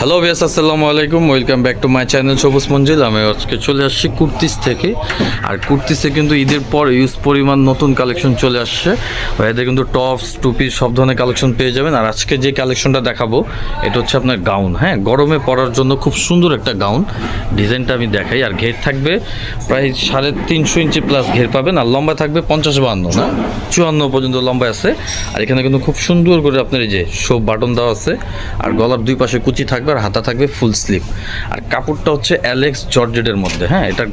Hello বিয়াস আসসালামু আলাইকুম। Welcome back to my channel Sabuj Manzil. আমি আজকে চলে আসছি কুর্তিস থেকে। আর কুর্তিসে কিন্তু ঈদের পর ইউজ পরিমাণ নতুন কালেকশন চলে আসছে। এদের কিন্তু টপস টুপি সব ধরনের কালেকশন পেয়ে যাবেন। আর আজকে যে কালেকশনটা দেখাবো, এটা হচ্ছে আপনার গাউন হ্যাঁ? গরমে পরার জন্য খুব সুন্দর একটা গাউন ডিজাইনটা আমি দেখাই। আর ঘের থাকবে প্রায় সাড়ে তিনশো ইঞ্চি প্লাস ঘের পাবেন। আর লম্বা থাকবে পঞ্চাশ বাহান্ন, না? চুয়ান্ন পর্যন্ত লম্বা আছে। আর এখানে কিন্তু খুব সুন্দর করে আপনার এই যে সব বাটন দেওয়া আছে। আর গলার দুই পাশে কুচি থাকবে। আর হাতা থাকবে ফুল স্লিভ আর কাপড়টা হচ্ছে অ্যালেক্স জর্জেটের মধ্যে হ্যাঁ এটা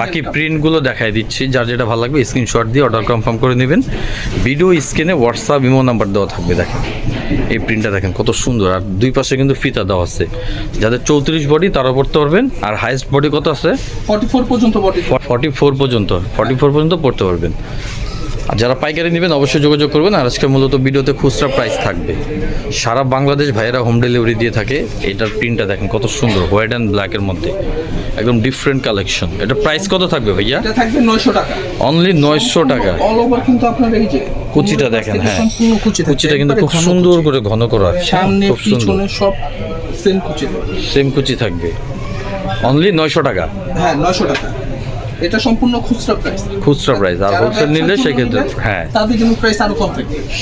বাকি প্রিন্টগুলো দেখাই দিচ্ছি যার যেটা ভালো লাগবে স্ক্রিনশট দিয়ে অর্ডার কনফার্ম করে নেবেন। ভিডিও স্ক্রিনে হোয়াটসঅ্যাপ ইমো নাম্বার দেওয়া থাকবে দেখেন। এই প্রিন্টটা দেখেন কত সুন্দর। আর দুই পাশে কিন্তু ফিতা দেওয়া আছে। যাদের চৌত্রিশ বডি তারা পড়তে পারবেন। আর হাইস্ট বডি কত আছে? ফর্টি ফোর পর্যন্ত ফর্টি ফোর পর্যন্ত ফর্টি ফোর পর্যন্ত পড়তে পারবেন। আর যারা পাইকারি নেবেন অবশ্যই যোগাযোগ করবেন। আর আজকে মূলত ভিডিওতে খুচরা প্রাইস থাকবে। সারা বাংলাদেশ ভাইয়েরা হোম ডেলিভারি দিয়ে থাকে। এটার প্রিন্টটা দেখেন কত সুন্দর হোয়াইট অ্যান্ড ব্ল্যাকের মধ্যে। একদম ডিফারেন্ট কালেকশন এটা প্রাইস কত থাকবে ভাইয়া? এটা থাকবে নয়শো টাকা। অনলি নয়শো টাকা। অল ওভার কিন্তু আপনার এই যে কুচিটা দেখেন, হ্যাঁ। সম্পূর্ণ কুচিটা কিন্তু খুব সুন্দর করে ঘন করা। সামনে খুব সুন্দর। পিছনে সব সেম কুচি। সেম কুচি থাকবে। অনলি নয়শো টাকা। হ্যাঁ নয়শো টাকা। এটা সম্পূর্ণ খুচরা প্রাইস খুচরা প্রাইস আর হোলসেল নিলে সেক্ষেত্রে হ্যাঁ। তাদের জন্য প্রাইস আরও কম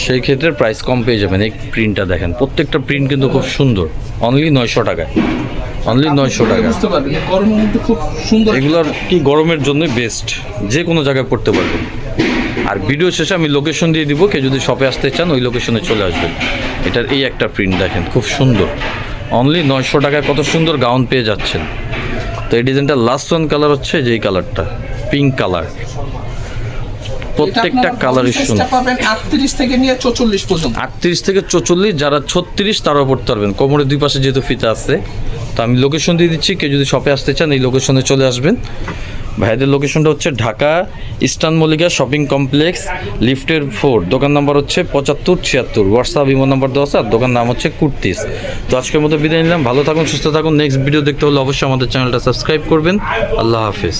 সেই ক্ষেত্রে প্রাইস কম পেয়ে যাবেন। এই প্রিন্টটা দেখেন প্রত্যেকটা প্রিন্ট কিন্তু খুব সুন্দর। অনলি নয়শো টাকায়। অনলি নয়শো টাকা বুঝতে পারবেন গরমের মধ্যে খুব সুন্দর এগুলোর কি গরমের জন্য বেস্ট যে কোনো জায়গায় পড়তে পারবেন। আর ভিডিও শেষে আমি লোকেশন দিয়ে দিব। কেউ যদি শপে আসতে চান ওই লোকেশনে চলে আসবেন। এটার এই একটা প্রিন্ট দেখেন খুব সুন্দর। অনলি নয়শো টাকায় কত সুন্দর গাউন পেয়ে যাচ্ছেন। তো এই ডিজাইনটা লাস্ট ওয়ান কালার হচ্ছে যেই কালারটা পিঙ্ক কালার প্রত্যেকটা কালারই সুন্দর। পাবেন আটত্রিশ থেকে নিয়ে চৌচল্লিশ পর্যন্ত। আটত্রিশ থেকে চৌচল্লিশ যারা ছত্রিশ তারও পড়তে পারবেন। কোমরের দুই পাশে যেহেতু ফিতা আছে তো আমি লোকেশন দিয়ে দিচ্ছি। কেউ যদি শপে আসতে চান এই লোকেশনে চলে আসবেন। ভাইদের লোকেশনটা হচ্ছে Dhaka, eastern Mallika shopping complex, লিফটের ফোর। দোকান নাম্বার হচ্ছে পঁচাত্তর, ছিয়াত্তর। হোয়াটসঅ্যাপ ইমো নাম্বার দশ আর দোকান নাম হচ্ছে কুর্তিস। তো আজকের মতো বিদায় নিলাম। ভালো থাকুন, সুস্থ থাকুন। নেক্সট ভিডিও দেখতে হলে অবশ্যই আমাদের চ্যানেলটা সাবস্ক্রাইব করবেন। আল্লাহ হাফিজ।